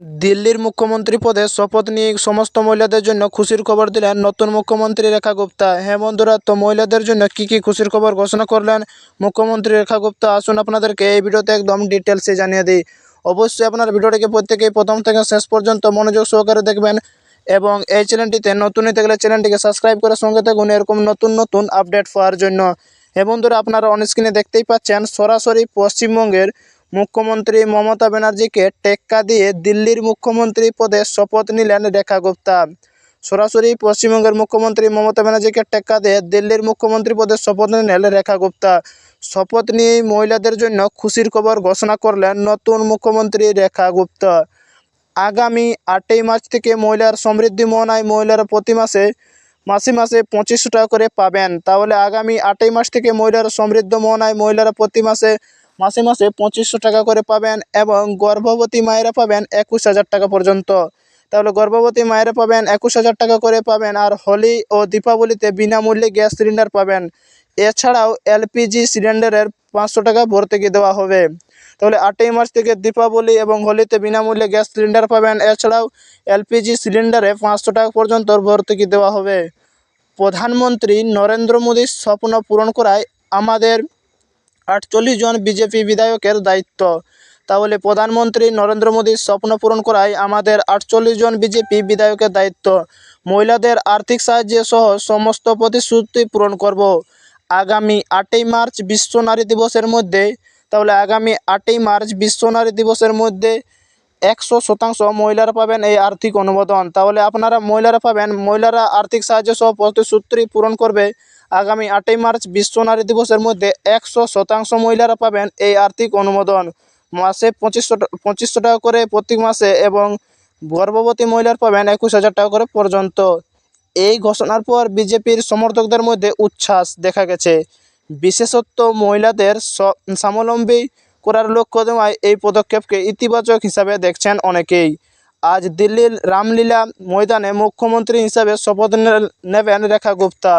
দিল্লির মুখ্যমন্ত্রী পদে শপথ নিয়ে সমস্ত মহিলাদের জন্য খুশির খবর দিলেন নতুন মুখ্যমন্ত্রী রেখা গুপ্তা। হ্যাঁ বন্ধুরা, তো মহিলাদের জন্য কী কী খুশির খবর ঘোষণা করলেন মুখ্যমন্ত্রী রেখা গুপ্তা? আসুন আপনাদেরকে এই ভিডিওতে একদম ডিটেলসে জানিয়ে দিই। অবশ্যই আপনার ভিডিওটিকে প্রত্যেকেই প্রথম থেকে শেষ পর্যন্ত মনোযোগ সহকারে দেখবেন এবং এই চ্যানেলটিতে নতুন হতে গেলে চ্যানেলটিকে সাবস্ক্রাইব করে সঙ্গে থাকুন এরকম নতুন নতুন আপডেট পাওয়ার জন্য। হ্যাঁ বন্ধুরা, আপনারা অন স্ক্রিনে দেখতেই পাচ্ছেন সরাসরি পশ্চিমবঙ্গের মুখ্যমন্ত্রী মমতা ব্যানার্জিকে টেক্কা দিয়ে দিল্লির মুখ্যমন্ত্রী পদে শপথ নিলেন রেখা গুপ্তা। সরাসরি পশ্চিমবঙ্গের মুখ্যমন্ত্রী মমতা ব্যানার্জিকে টেক্কা দিয়ে দিল্লির মুখ্যমন্ত্রী পদে শপথ নিলেন রেখা গুপ্তা। শপথ নিয়েই মহিলাদের জন্য খুশির খবর ঘোষণা করলেন নতুন মুখ্যমন্ত্রী রেখা গুপ্তা। আগামী আটই মার্চ থেকে মহিলার সমৃদ্ধি মহনায় মহিলারা প্রতি মাসে মাসে মাসে পঁচিশশো টাকা করে পাবেন। তাহলে আগামী আটই মাস থেকে মহিলার সমৃদ্ধ মহনায় মহিলারা প্রতি মাসে মাসে মাসে পঁচিশশো টাকা করে পাবেন এবং গর্ভবতী মায়েরা পাবেন একুশ হাজার টাকা পর্যন্ত। তাহলে গর্ভবতী মায়েরা পাবেন একুশ হাজার টাকা করে পাবেন আর হোলি ও দীপাবলিতে বিনামূল্যে গ্যাস সিলিন্ডার পাবেন। এছাড়াও এলপিজি সিলিন্ডারের পাঁচশো টাকা ভর্তুকি দেওয়া হবে। তাহলে আটই মার্চ থেকে দীপাবলি এবং হোলিতে বিনামূল্যে গ্যাস সিলিন্ডার পাবেন। এছাড়াও এলপিজি সিলিন্ডারে পাঁচশো টাকা পর্যন্ত ভর্তুকি দেওয়া হবে। প্রধানমন্ত্রী নরেন্দ্র মোদীর স্বপ্ন পূরণ করায় আমাদের আটচল্লিশ জন বিজেপি বিধায়কের দায়িত্ব। তাহলে প্রধানমন্ত্রী নরেন্দ্র মোদীর স্বপ্ন পূরণ করায় আমাদের আটচল্লিশ জন বিজেপি বিধায়কের দায়িত্ব। মহিলাদের আর্থিক সাহায্য সহ সমস্ত প্রতিশ্রুতি পূরণ করব। আগামী আটই মার্চ বিশ্ব নারী দিবসের মধ্যে, তাহলে আগামী আটই মার্চ বিশ্ব নারী দিবসের মধ্যে একশো শতাংশ মহিলারা পাবেন এই আর্থিক অনুমোদন। তাহলে আপনারা মহিলারা পাবেন, মহিলারা আর্থিক সাহায্য সহ প্রতিশ্রুতি পূরণ করবে। আগামী আটই মার্চ বিশ্ব নারী দিবসের মধ্যে একশো শতাংশ মহিলারা পাবেন এই আর্থিক অনুমোদন। মাসে পঁচিশশো পঁচিশশো টাকা করে প্রতি মাসে এবং গর্ভবতী মহিলার পাবেন একুশ হাজার টাকা করে পর্যন্ত। এই ঘোষণার পর বিজেপির সমর্থকদের মধ্যে উচ্ছ্বাস দেখা গেছে। বিশেষত মহিলাদের স্বাবলম্বী করার লক্ষ্য দেওয়ায় এই পদক্ষেপকে ইতিবাচক হিসাবে দেখছেন অনেকেই। আজ দিল্লির রামলীলা ময়দানে মুখ্যমন্ত্রী হিসাবে শপথ নেবেন রেখা গুপ্তা।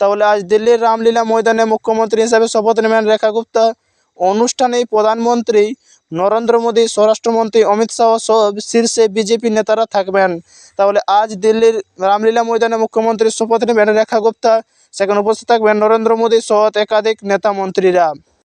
তাহলে আজ দিল্লির রামলীলা ময়দানে মুখ্যমন্ত্রী হিসাবে শপথ নেবেন রেখা গুপ্তা। অনুষ্ঠানেই প্রধানমন্ত্রী নরেন্দ্র মোদী, স্বরাষ্ট্রমন্ত্রী অমিত শাহ সব শীর্ষে বিজেপি নেতারা থাকবেন। তাহলে আজ দিল্লির রামলীলা ময়দানে মুখ্যমন্ত্রী শপথ নেবেন রেখা গুপ্তা। সেখানে উপস্থিত থাকবেন নরেন্দ্র মোদী সহ একাধিক নেতা মন্ত্রীরা।